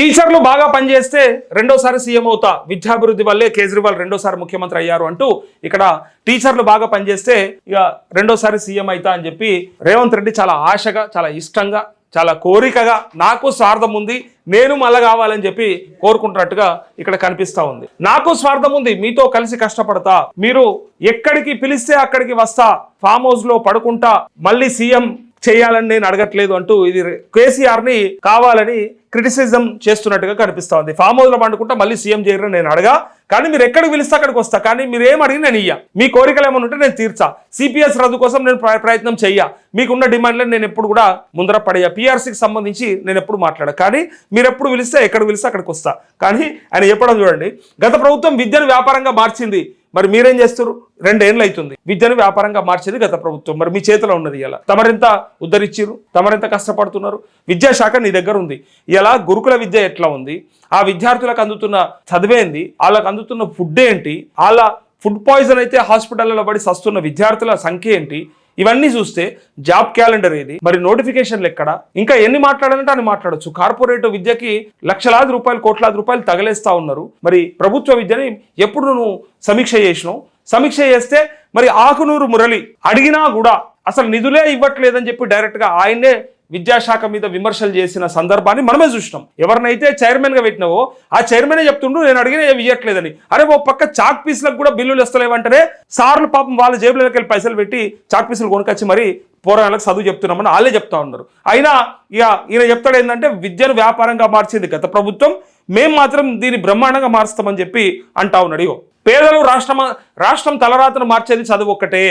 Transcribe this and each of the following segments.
టీచర్లు బాగా పనిచేస్తే రెండోసారి సీఎం అవుతా. విద్యాభివృద్ధి వల్లే కేజ్రీవాల్ రెండోసారి ముఖ్యమంత్రి అయ్యారు అంటూ ఇక్కడ టీచర్లు బాగా పనిచేస్తే ఇక రెండోసారి సీఎం అవుతా అని చెప్పి రేవంత్ రెడ్డి చాలా ఆశగా చాలా ఇష్టంగా చాలా కోరికగా నాకు స్వార్థం ఉంది నేను మళ్ళా కావాలని చెప్పి కోరుకుంటున్నట్టుగా ఇక్కడ కనిపిస్తా ఉంది. నాకు స్వార్థం ఉంది మీతో కలిసి కష్టపడతా. మీరు ఎక్కడికి పిలిస్తే అక్కడికి వస్తా. ఫామ్ హౌస్లో పడుకుంటా. మళ్ళీ సీఎం చేయాలని నేను అడగట్లేదు అంటూ ఇది కేసీఆర్ని కావాలని క్రిటిసిజం చేస్తున్నట్టుగా కనిపిస్తా ఉంది. ఫామ్ హౌస్లో పండుకుంటా మళ్ళీ సీఎం చేయరని నేను అడగా కానీ మీరు ఎక్కడికి పిలిస్తే అక్కడికి వస్తా కానీ మీరు ఏం అడిగి నేను ఇయ్యా. మీ కోరికలు ఏమైనా ఉంటే నేను తీర్చా. సిపిఎస్ రద్దు కోసం నేను ప్ర- ప్రయత్నం చెయ్యా. మీకున్న డిమాండ్లను నేను ఎప్పుడు కూడా ముందర పడేయ. పిఆర్సీకి సంబంధించి నేను ఎప్పుడు మాట్లాడా. కానీ మీరు ఎప్పుడు పిలిస్తే ఎక్కడ పిలిస్తే అక్కడికి వస్తా. కానీ ఆయన చెప్పడం చూడండి గత ప్రభుత్వం విద్యను వ్యాపారంగా మార్చింది. మరి మీరేం చేస్తారు రెండేళ్ళు అవుతుంది విద్యను వ్యాపారంగా మార్చేది గత ప్రభుత్వం. మరి మీ చేతిలో ఉన్నది ఇలా తమరెంత ఉద్ధరించారు తమరెంత కష్టపడుతున్నారు? విద్యాశాఖ నీ దగ్గర ఉంది ఇలా గురుకుల విద్య ఎట్లా ఉంది? ఆ విద్యార్థులకు అందుతున్న చదివేంది? వాళ్ళకు అందుతున్న ఫుడ్ ఏంటి వాళ్ళ ఫుడ్ పాయిజన్ అయితే హాస్పిటల్లో పడి సస్తున్న విద్యార్థుల సంఖ్య ఏంటి? ఇవన్నీ చూస్తే జాబ్ క్యాలెండర్ ఏది? మరి నోటిఫికేషన్లు ఎక్కడ? ఇంకా ఎన్ని మాట్లాడాలంటే అని మాట్లాడొచ్చు. కార్పొరేట్ విద్యకి లక్షలాది రూపాయలు కోట్లాది రూపాయలు తగలేస్తా ఉన్నారు. మరి ప్రభుత్వ విద్యని ఎప్పుడు నువ్వు సమీక్ష చేసినావు? సమీక్ష చేస్తే మరి ఆకునూరు మురళి అడిగినా కూడా అసలు నిధులే ఇవ్వట్లేదని చెప్పి డైరెక్ట్గా ఆయన్నే విద్యాశాఖ మీద విమర్శలు చేసిన సందర్భాన్ని మనమే చూసినాం. ఎవరినైతే చైర్మన్గా పెట్టినావో ఆ చైర్మనే చెప్తుండ్రు నేను అడిగిన ఏమి ఇవ్వట్లేదని అరే ఓ పక్క చాక్ పీసులకు కూడా బిల్లులు ఇస్తలేవంటేనే సార్లు పాపం వాళ్ళ జేబులోకి వెళ్ళి పైసలు పెట్టి చాక్ పీసులు కొనుకొచ్చి మరి పోరాళ్ళకి చదువు చెప్తున్నామని వాళ్ళే చెప్తా ఉన్నారు. అయినా ఇక ఈయన చెప్తాడు ఏంటంటే విద్యను వ్యాపారంగా మార్చింది గత ప్రభుత్వం మేం మాత్రం దీన్ని బ్రహ్మాండంగా మారుస్తామని చెప్పి అంటా ఉన్నాడు. ఇగో పేదలు రాష్ట్రం రాష్ట్రం తలరాతను మార్చేది చదువు ఒక్కటే.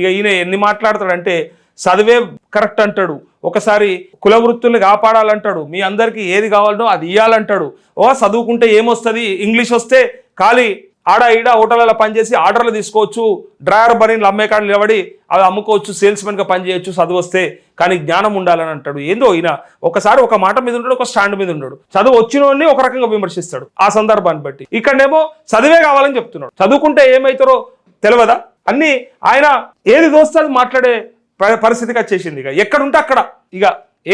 ఇక ఈయన ఎన్ని మాట్లాడతాడంటే చదివే కరెక్ట్ అంటాడు. ఒకసారి కుల వృత్తుల్ని కాపాడాలంటాడు. మీ అందరికీ ఏది కావాలనో అది ఇవ్వాలంటాడు ఓ చదువుకుంటే ఏమొస్తుంది? ఇంగ్లీష్ వస్తే ఖాళీ ఆడ ఈడ హోటళ్ళలో పనిచేసి ఆర్డర్లు తీసుకోవచ్చు. డ్రైవర్ బనీలు అమ్మే కాడ నిలబడి అవి అమ్ముకోవచ్చు సేల్స్మెన్గా పనిచేయచ్చు చదువు వస్తే. కానీ జ్ఞానం ఉండాలని అంటాడు. ఏందో ఈయన? ఒకసారి ఒక మాట మీద ఉంటాడు ఒక స్టాండ్ మీద ఉన్నాడు చదువు వచ్చినోడిని ఒక రకంగా విమర్శిస్తాడు ఆ సందర్భాన్ని బట్టి. ఇక్కడనేమో చదివే కావాలని చెప్తున్నాడు. చదువుకుంటే ఏమవుతారో తెలియదా అన్నీ ఆయన ఏది దోస్తే మాట్లాడే ప- పరిస్థితికి వచ్చేసింది ఇక. ఎక్కడుంటే అక్కడ. ఇక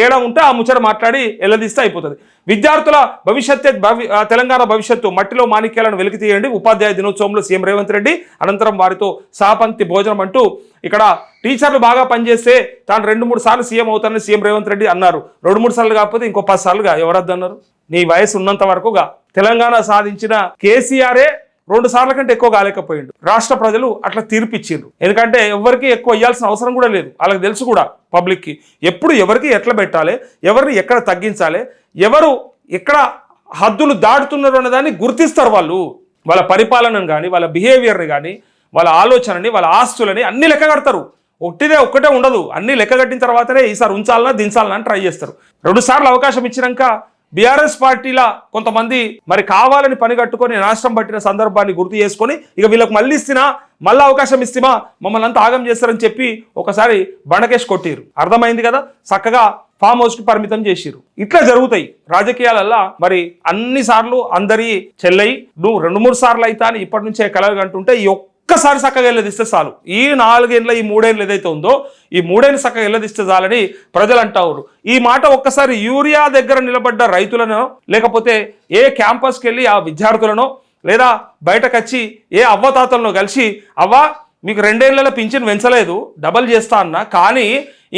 ఏడ ఉంటే ఆ ముచ్చట మాట్లాడి ఎల్లదీస్తే అయిపోతుంది. విద్యార్థుల భవిష్యత్తు భవి తెలంగాణ భవిష్యత్తు మట్టిలో మాణిక్యాలను వెలికి తీయండి. ఉపాధ్యాయ దినోత్సవంలో సీఎం రేవంత్ రెడ్డి అనంతరం వారితో సాపంక్తి భోజనం అంటూ ఇక్కడ టీచర్లు బాగా పనిచేస్తే తాను రెండు మూడు సార్లు సీఎం అవుతానని సీఎం రేవంత్ రెడ్డి అన్నారు. రెండు మూడు సార్లు కాకపోతే ఇంకో పది సార్లుగా. ఎవరద్దన్నారు? నీ వయసు ఉన్నంత వరకుగా తెలంగాణ సాధించిన కేసీఆరే రెండు సార్ల కంటే ఎక్కువ కాలేకపోయిండు. రాష్ట్ర ప్రజలు అట్లా తీర్పిచ్చిండ్రు. ఎందుకంటే ఎవరికి ఎక్కువ ఇవ్వాల్సిన అవసరం కూడా లేదు. వాళ్ళకి తెలుసు కూడా పబ్లిక్కి. ఎప్పుడు ఎవరికి ఎట్లా పెట్టాలి ఎవరిని ఎక్కడ తగ్గించాలి ఎవరు ఎక్కడ హద్దులు దాటుతున్నారు అన్నదాన్ని గుర్తిస్తారు వాళ్ళు. వాళ్ళ పరిపాలనను కానీ వాళ్ళ బిహేవియర్ని కానీ వాళ్ళ ఆలోచనని వాళ్ళ ఆస్తులని అన్ని లెక్క కడతారు. ఒట్టిదే ఒక్కటే ఉండదు. అన్ని లెక్క కట్టిన తర్వాతనే ఈసారి ఉంచాలన్నా దించాలన్నా అని ట్రై చేస్తారు. రెండు సార్లు అవకాశం ఇచ్చినాక బీఆర్ఎస్ పార్టీలా కొంతమంది మరి కావాలని పని కట్టుకొని రాష్ట్రం పట్టిన సందర్భాన్ని గుర్తు చేసుకొని ఇక వీళ్ళకి మళ్ళీ ఇస్తున్నా మళ్ళీ అవకాశం ఇస్తామా మమ్మల్ని అంతా ఆగం చేస్తారని చెప్పి ఒకసారి బండకేసి కొట్టిరు. అర్థమైంది కదా? చక్కగా ఫామ్ హౌస్కి పరిమితం చేసిరు. ఇట్లా జరుగుతాయి. రాజకీయాలల్లా మరి అన్ని సార్లు అందరి చెల్లయి నువ్వు రెండు మూడు సార్లు అయితా అని ఇప్పటి నుంచే కలగంటుంటే ఈ ఒక్కసారి చక్కగా వెళ్ళదిస్తే చాలు. ఈ నాలుగేళ్ళ ఈ మూడేళ్ళు ఏదైతే ఉందో ఈ మూడేళ్ళు చక్కగా వెళ్ళదిస్తే చాలని ప్రజలు అంటారు ఈ మాట ఒక్కసారి యూరియా దగ్గర నిలబడ్డ రైతులను లేకపోతే ఏ క్యాంపస్కి వెళ్ళి ఆ విద్యార్థులను లేదా బయటకు వచ్చి ఏ అవ్వతాతలను కలిసి అవ్వ మీకు రెండేళ్ళలో పింఛన్ పెంచలేదు డబల్ చేస్తా అన్న కానీ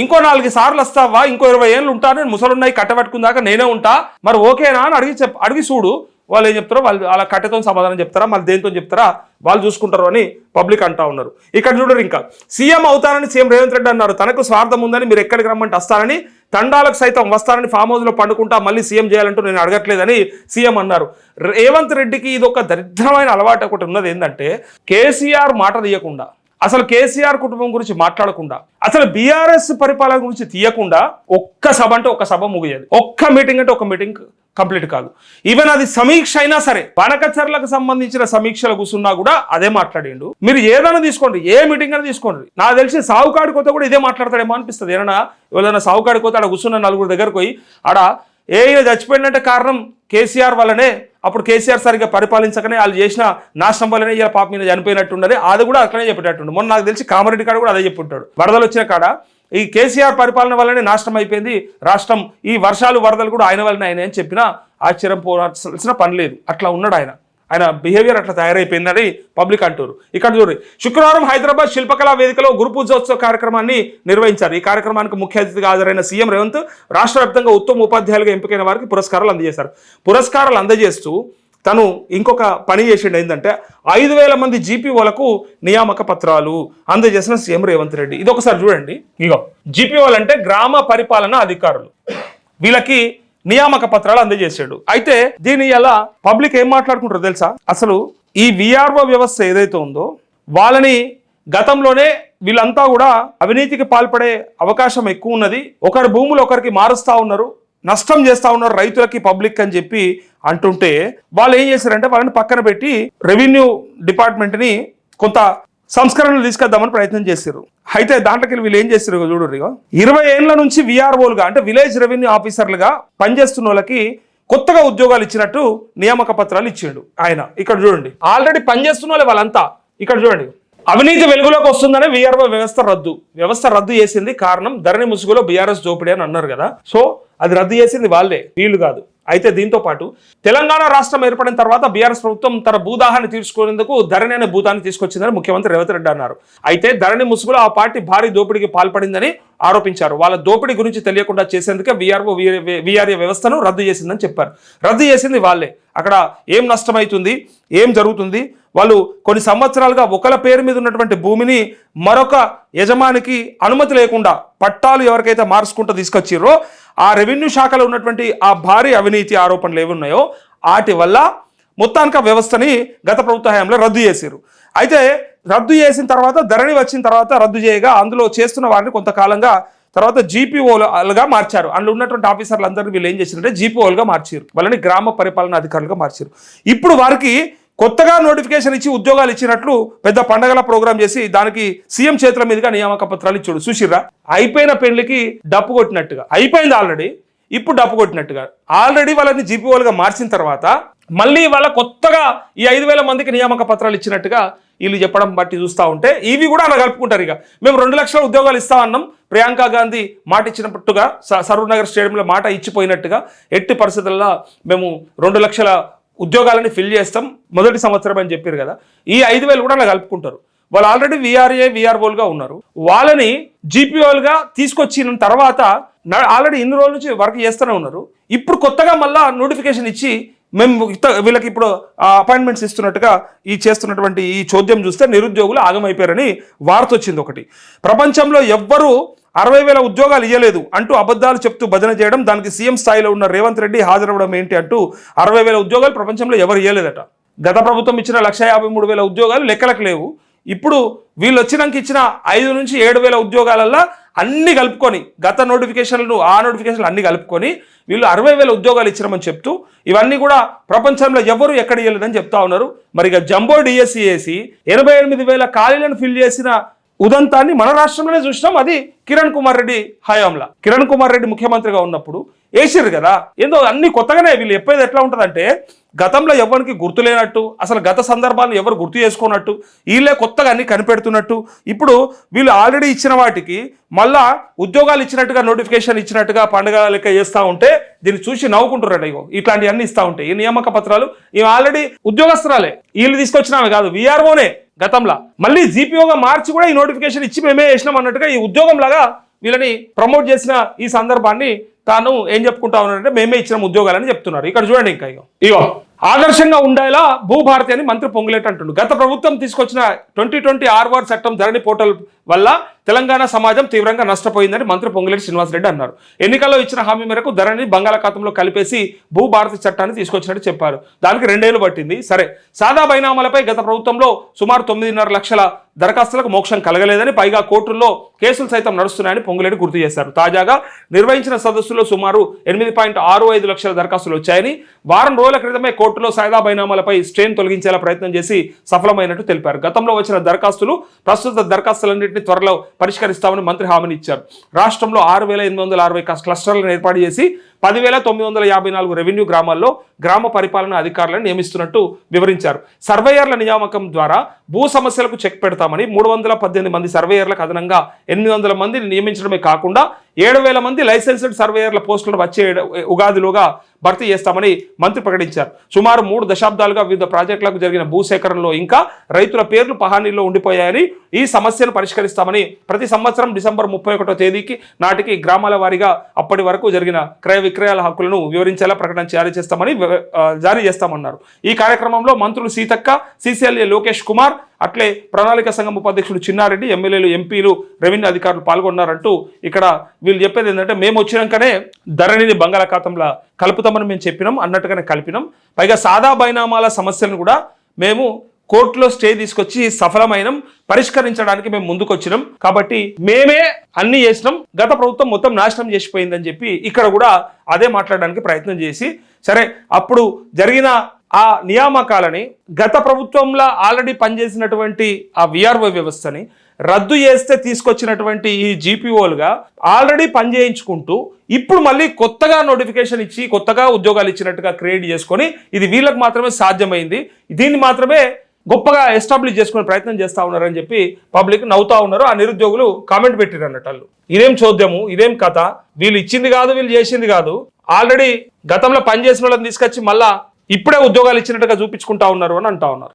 ఇంకో నాలుగు సార్లు వస్తావా ఇంకో ఇరవై ఏళ్ళు ఉంటా నేను ముసలున్నాయి కట్టబెట్టుకుందాక నేనే ఉంటా. మరి ఓకేనా? అని అడిగి చెప్ అడిగి చూడు. వాళ్ళు ఏం చెప్తారో వాళ్ళు అలా కట్టెతో సమాధానం చెప్తారా మళ్ళీ దేనితో చెప్తారా వాళ్ళు చూసుకుంటారు అని పబ్లిక్ అంటా ఉన్నారు. ఇక్కడ చూడరు ఇంకా. సీఎం అవుతానని సీఎం రేవంత్ రెడ్డి అన్నారు. తనకు స్వార్థం ఉందని మీరు ఎక్కడికి రమ్మంటే వస్తారని తండాలకు సైతం వస్తారని ఫామ్ హౌస్లో పండుకుంటా మళ్ళీ సీఎం చేయాలంటూ నేను అడగట్లేదని సీఎం అన్నారు. రేవంత్ రెడ్డికి ఇది ఒక దరిద్రమైన అలవాటు ఒకటి ఉన్నది ఏంటంటే కేసీఆర్ మాట తీయకుండా అసలు కేసీఆర్ కుటుంబం గురించి మాట్లాడకుండా అసలు బీఆర్ఎస్ పరిపాలన గురించి తీయకుండా ఒక్క సభ అంటే ఒక సభ ముగియదు. ఒక్క మీటింగ్ అంటే ఒక మీటింగ్ కంప్లీట్ కాదు. ఈవెన్ అది సమీక్ష అయినా సరే పనకచర్లకు సంబంధించిన సమీక్షలు కూర్చున్నా కూడా అదే మాట్లాడిండు. మీరు ఏదైనా తీసుకోండి ఏ మీటింగ్ అయినా తీసుకోండి. నాకు తెలిసి సావుకాడి పోతే కూడా ఇదే మాట్లాడతాడేమో అనిపిస్తుంది. ఏదైనా ఎవరైనా సావుకాడి కోత ఆడ కూర్చున్న నలుగురు దగ్గరకు పోయి ఆడ ఏ ఈయన చచ్చిపోయిందంటే కారణం కేసీఆర్ వల్లనే అప్పుడు కేసీఆర్ సరిగ్గా పరిపాలించకనే వాళ్ళు చేసిన నాశనం వల్లనే ఇలా పాప మీద చనిపోయినట్టున్నది అది కూడా అట్లనే చెప్పేటట్టుండు. మొన్న నాకు తెలిసి కామారెడ్డి కాడ కూడా అదే చెప్పుంటాడు. వరదలు వచ్చిన కాడ ఈ కేసీఆర్ పరిపాలన వల్లనే నాశనం అయిపోయింది. రాష్ట్రం ఈ వర్షాలు వరదలు కూడా ఆయన వల్లనే ఆయన అని చెప్పిన ఆశ్చర్యం పోరాల్సిన పని లేదు. అట్లా ఉన్నాడు ఆయన. ఆయన బిహేవియర్ అట్లా తయారైపోయిందని పబ్లిక్ అంటారు ఇక్కడ చూడండి శుక్రవారం హైదరాబాద్ శిల్పకళా వేదికలో గురు పూజోత్సవ కార్యక్రమాన్ని నిర్వహించారు. ఈ కార్యక్రమానికి ముఖ్య అతిథిగా హాజరైన సీఎం రేవంత్ రాష్ట్ర వ్యాప్తంగా ఉత్తమ ఉపాధ్యాయులుగా ఎంపికైన వారికి పురస్కారాలు అందజేశారు. పురస్కారాలు అందజేస్తూ తను ఇంకొక పని చేసిండు ఏంటంటే ఐదు వేల మంది జీపీఓలకు నియామక పత్రాలు అందజేసిన సీఎం రేవంత్ రెడ్డి. ఇది ఒకసారి చూడండి. ఇగో జీపీఓలు అంటే గ్రామ పరిపాలన అధికారులు. వీళ్ళకి నియామక పత్రాలు అందజేశాడు. అయితే దీని ఎలా పబ్లిక్ ఏం మాట్లాడుకుంటారో తెలుసా? అసలు ఈ విఆర్ఓ వ్యవస్థ ఏదైతే ఉందో వాళ్ళని గతంలోనే వీళ్ళంతా కూడా అవినీతికి పాల్పడే అవకాశం ఎక్కువ ఉన్నది. ఒకరి భూములు ఒకరికి మారుస్తా ఉన్నారు నష్టం చేస్తా ఉన్నారు రైతులకి పబ్లిక్ అని చెప్పి అంటుంటే వాళ్ళు ఏం చేశారంటే వాళ్ళని పక్కన పెట్టి రెవెన్యూ డిపార్ట్మెంట్ని కొంత సంస్కరణలు తీసుకొద్దామని ప్రయత్నం చేశారు అయితే దాంట్లోకి వీళ్ళు ఏం చేస్తారు చూడు ఇగో ఇరవై ఏళ్ళ నుంచి విఆర్ఓలుగా అంటే విలేజ్ రెవెన్యూ ఆఫీసర్లుగా పనిచేస్తున్న వాళ్ళకి కొత్తగా ఉద్యోగాలు ఇచ్చినట్టు నియామక పత్రాలు ఇచ్చిండు ఆయన. ఇక్కడ చూడండి. ఆల్రెడీ పనిచేస్తున్న వాళ్ళు వాళ్ళంతా. ఇక్కడ చూడండి. అవినీతి వెలుగులోకి వస్తుందనే విఆర్ఓ వ్యవస్థ రద్దు. వ్యవస్థ రద్దు చేసింది కారణం ధరణి ముసుగులో బీఆర్ఎస్ దోపిడీ అని అన్నారు కదా. సో అది రద్దు చేసింది వాళ్ళే. వీళ్ళు కాదు. అయితే దీంతో పాటు తెలంగాణ రాష్ట్రం ఏర్పడిన తర్వాత బీఆర్ఎస్ ప్రభుత్వం తన భూదాహాన్ని తీర్చుకునేందుకు ధరణి అనే భూతాన్ని తీసుకొచ్చిందని ముఖ్యమంత్రి రేవంత్ రెడ్డి అన్నారు. అయితే ధరణి ముసుగులో ఆ పార్టీ భారీ దోపిడీకి పాల్పడిందని ఆరోపించారు. వాళ్ళ దోపిడీ గురించి తెలియకుండా చేసేందుకే వీఆర్ఓ వీఆర్ఏ వ్యవస్థను రద్దు చేసిందని చెప్పారు. రద్దు చేసింది వాళ్ళే. అక్కడ ఏం నష్టమవుతుంది ఏం జరుగుతుంది? వాళ్ళు కొన్ని సంవత్సరాలుగా ఒకళ్ళ పేరు మీద ఉన్నటువంటి భూమిని మరొక యజమానికి అనుమతి లేకుండా పట్టాలు ఎవరికైతే మార్చుకుంటూ తీసుకొచ్చిర్రో ఆ రెవెన్యూ శాఖలో ఉన్నటువంటి ఆ భారీ అవినీతి ఆరోపణలు ఏవి ఉన్నాయో వాటి వల్ల మొత్తానికి ఆ వ్యవస్థని గత ప్రభుత్వ హయాంలో రద్దు చేశారు అయితే రద్దు చేసిన తర్వాత ధరణి వచ్చిన తర్వాత రద్దు చేయగా అందులో చేస్తున్న వారిని కొంతకాలంగా తర్వాత జీపీఓలుగా మార్చారు. అందులో ఉన్నటువంటి ఆఫీసర్లు అందరినీ వీళ్ళు ఏం చేశారంటే జీపీఓలుగా మార్చారు వాళ్ళని గ్రామ పరిపాలన అధికారులుగా మార్చారు ఇప్పుడు వారికి కొత్తగా నోటిఫికేషన్ ఇచ్చి ఉద్యోగాలు ఇచ్చినట్లు పెద్ద పండగల ప్రోగ్రామ్ చేసి దానికి సీఎం చేతుల మీదుగా నియామక పత్రాలు ఇచ్చాడు. సుశీర్రా అయిపోయిన పెళ్ళికి డప్పు కొట్టినట్టుగా. అయిపోయింది ఆల్రెడీ. ఇప్పుడు డప్పు కొట్టినట్టుగా. ఆల్రెడీ వాళ్ళని జీపీఓలుగా మార్చిన తర్వాత మళ్ళీ వాళ్ళ కొత్తగా ఈ ఐదు వేల మందికి నియామక పత్రాలు ఇచ్చినట్టుగా వీళ్ళు చెప్పడం బట్టి చూస్తూ ఉంటే ఇవి కూడా అలా కలుపుకుంటారు ఇక. మేము రెండు లక్షల ఉద్యోగాలు ఇస్తామన్నాం ప్రియాంక గాంధీ మాట ఇచ్చినట్టుగా స- స్టేడియంలో మాట ఇచ్చిపోయినట్టుగా ఎట్టి పరిస్థితుల్లో మేము రెండు లక్షల ఉద్యోగాలని ఫిల్ చేస్తాం మొదటి సంవత్సరం అని చెప్పారు కదా. ఈ ఐదు వేలు కూడా అలా కలుపుకుంటారు వాళ్ళు ఆల్రెడీ విఆర్ఏ విఆర్ఓలుగా ఉన్నారు. వాళ్ళని జీపీఓలుగా తీసుకొచ్చిన తర్వాత ఆల్రెడీ ఇన్ని రోజుల నుంచి వర్క్ చేస్తూనే ఉన్నారు. ఇప్పుడు కొత్తగా మళ్ళా నోటిఫికేషన్ ఇచ్చి మేము ఇత- వీళ్ళకి ఇప్పుడు అపాయింట్మెంట్స్ ఇస్తున్నట్టుగా ఈ చేస్తున్నటువంటి ఈ చోద్యం చూస్తే నిరుద్యోగులు ఆగమైపోయారని వార్త వచ్చింది ఒకటి. ప్రపంచంలో ఎవ్వరూ అరవై వేల ఉద్యోగాలు ఇవ్వలేదు అంటూ అబద్ధాలు చెప్తూ భజన చేయడం దానికి సీఎం స్థాయిలో ఉన్న రేవంత్ రెడ్డి హాజరవ్వడం ఏంటి అంటూ అరవై వేల ఉద్యోగాలు ప్రపంచంలో ఎవరు ఇవ్వలేదట గత ప్రభుత్వం ఇచ్చిన లక్ష యాభై మూడు వేల ఉద్యోగాలు లెక్కలకు లేవు. ఇప్పుడు వీళ్ళు వచ్చినాక ఇచ్చిన ఐదు నుంచి ఏడు వేల ఉద్యోగాలల్లో అన్ని కలుపుకొని గత నోటిఫికేషన్లు ఆ నోటిఫికేషన్లు అన్ని కలుపుకొని వీళ్ళు అరవై వేల ఉద్యోగాలు ఇచ్చినామని చెప్తూ ఇవన్నీ కూడా ప్రపంచంలో ఎవరు ఎక్కడ ఇవ్వలేదని చెప్తా ఉన్నారు. మరి ఇక జంబో డిఎస్సి వేసి ఎనభై ఎనిమిది వేల ఖాళీలను ఫిల్ చేసిన ఉదంతాన్ని మన రాష్ట్రంలోనే చూసినాం. అది కిరణ్ కుమార్ రెడ్డి హయాంలా. కిరణ్ కుమార్ రెడ్డి ముఖ్యమంత్రిగా ఉన్నప్పుడు వేసిర్రు కదా. ఏందో అన్ని కొత్తగానే వీళ్ళు చెప్పేది ఎట్లా ఉంటుందంటే గతంలో ఎవరికి గుర్తు లేనట్టు అసలు గత సందర్భాలను ఎవరు గుర్తు చేసుకున్నట్టు వీళ్ళే కొత్తగా అన్ని కనిపెడుతున్నట్టు ఇప్పుడు వీళ్ళు ఆల్రెడీ ఇచ్చిన వాటికి మళ్ళా ఉద్యోగాలు ఇచ్చినట్టుగా నోటిఫికేషన్ ఇచ్చినట్టుగా పండుగ లెక్క చేస్తూ ఉంటే దీన్ని చూసి నవ్వుకుంటున్నాడు ఇగో. ఇట్లాంటివన్నీ ఇస్తూ ఉంటాయి ఈ నియామక పత్రాలు ఇవి ఆల్రెడీ ఉద్యోగస్తురాలే వీళ్ళు తీసుకొచ్చినామే కాదు విఆర్ఓనే గతంలో. మళ్ళీ జీపీఓగా మార్చి కూడా ఈ నోటిఫికేషన్ ఇచ్చి మేమే చేసినాం అన్నట్టుగా ఈ ఉద్యోగం లాగా వీళ్ళని ప్రమోట్ చేసిన ఈ సందర్భాన్ని తాను ఏం చెప్పుకుంటా ఉన్నాడంటే మేమే ఇచ్చిన ఉద్యోగాలని చెప్తున్నారు. ఇక్కడ చూడండి ఇంకా ఇగో. ఇగో. ఆదర్శంగా ఉండేలా భూభారతి అని మంత్రి పొంగులేట్ అంటుండు. గత ప్రభుత్వం తీసుకొచ్చిన ట్వంటీ ట్వంటీ ఆర్వార్ చట్టం ధరణి పోర్టల్ వల్ల తెలంగాణ సమాజం తీవ్రంగా నష్టపోయిందని మంత్రి పొంగులేటి శ్రీనివాసరెడ్డి అన్నారు. ఎన్నికల్లో ఇచ్చిన హామీ మేరకు ధరణి బంగాళాఖాతంలో కలిపేసి భూభారతి చట్టాన్ని తీసుకొచ్చినట్టు చెప్పారు. దానికి రెండేళ్ళు పట్టింది. సరే సాదా బైనామాలపై గత ప్రభుత్వంలో సుమారు తొమ్మిదిన్నర లక్షల దరఖాస్తులకు మోక్షం కలగలేదని పైగా కోర్టుల్లో కేసులు సైతం నడుస్తున్నాయని పొంగులేటి గుర్తు చేశారు. తాజాగా నిర్వహించిన సదస్సులో సుమారు ఎనిమిది పాయింట్ ఆరు ఐదు లక్షల దరఖాస్తులు వచ్చాయని వారం రోజుల క్రితమే కోర్టులో సాయిదా బైనామాలపై స్ట్రెయిన్ తొలగించేలా ప్రయత్నం చేసి సఫలమైనట్టు తెలిపారు. గతంలో వచ్చిన దరఖాస్తులు ప్రస్తుత దరఖాస్తులన్నింటినీ త్వరలో పరిష్కరిస్తామని మంత్రి హామీని ఇచ్చారు. రాష్ట్రంలో ఆరు వేల ఎనిమిది వందల అరవై క్లస్టర్లను ఏర్పాటు చేసి పదివేల తొమ్మిది వందల యాభై నాలుగు రెవెన్యూ గ్రామాల్లో గ్రామ పరిపాలన అధికారులను నియమిస్తున్నట్టు వివరించారు. సర్వేయర్ల నియామకం ద్వారా భూ సమస్యలకు చెక్ పెడతామని మూడు వందల పద్దెనిమిది మంది సర్వేయర్లకు అదనంగా ఎనిమిది వందల మందిని నియమించడమే కాకుండా ఏడు వేల మంది లైసెన్స్డ్ సర్వేయర్ల పోస్టులను వచ్చే ఉగాదిలోగా భర్తీ చేస్తామని మంత్రి ప్రకటించారు. సుమారు మూడు దశాబ్దాలుగా వివిధ ప్రాజెక్టులకు జరిగిన భూసేకరణలో ఇంకా రైతుల పేర్లు పహానీలో ఉండిపోయాయని ఈ సమస్యను పరిష్కరిస్తామని ప్రతి సంవత్సరం డిసెంబర్ ముప్పై ఒకటో తేదీకి నాటికి గ్రామాల వారీగా అప్పటి వరకు జరిగిన క్రయ విక్రయాల హక్కులను వివరించేలా ప్రకటన జారీ చేస్తామని జారీ చేస్తామన్నారు. ఈ కార్యక్రమంలో మంత్రులు సీతక్క సిసిఎల్ఏ లోకేష్ కుమార్ అట్లే ప్రణాళిక సంఘం ఉపాధ్యక్షుడు చిన్నారెడ్డి ఎమ్మెల్యేలు ఎంపీలు రెవెన్యూ అధికారులు పాల్గొన్నారంటూ ఇక్కడ వీళ్ళు చెప్పేది ఏంటంటే మేము వచ్చినాకనే ధరణిని బంగాళాఖాతంలో కలుపుతామని మేము చెప్పినాం అన్నట్టుగానే కలిపినాం. పైగా సాదా బైనామాల సమస్యలను కూడా మేము కోర్టులో స్టే తీసుకొచ్చి సఫలమైనం పరిష్కరించడానికి మేము ముందుకొచ్చినాం. కాబట్టి మేమే అన్ని చేసినాం గత ప్రభుత్వం మొత్తం నాశనం చేసిపోయిందని చెప్పి ఇక్కడ కూడా అదే మాట్లాడడానికి ప్రయత్నం చేసి సరే అప్పుడు జరిగిన ఆ నియామకాలని గత ప్రభుత్వంలో ఆల్రెడీ పనిచేసినటువంటి ఆ విఆర్ఓ వ్యవస్థని రద్దు చేస్తే తీసుకొచ్చినటువంటి ఈ జీపీఓలుగా ఆల్రెడీ పనిచేయించుకుంటూ ఇప్పుడు మళ్ళీ కొత్తగా నోటిఫికేషన్ ఇచ్చి కొత్తగా ఉద్యోగాలు ఇచ్చినట్టుగా క్రియేట్ చేసుకొని ఇది వీళ్ళకి మాత్రమే సాధ్యమైంది. దీన్ని మాత్రమే గొప్పగా ఎస్టాబ్లిష్ చేసుకునే ప్రయత్నం చేస్తూ ఉన్నారని చెప్పి పబ్లిక్ నవ్వుతా ఉన్నారు. ఆ నిరుద్యోగులు కామెంట్ పెట్టారు అన్నట్టు వాళ్ళు. ఇదేం చూద్దాము ఇదేం కథ? వీళ్ళు ఇచ్చింది కాదు వీళ్ళు చేసింది కాదు. ఆల్రెడీ గతంలో పనిచేసిన వాళ్ళని తీసుకొచ్చి మళ్ళా ఇప్పుడే ఉద్యోగాలు ఇచ్చినట్టుగా చూపించుకుంటా ఉన్నారు అని అంటా ఉన్నారు.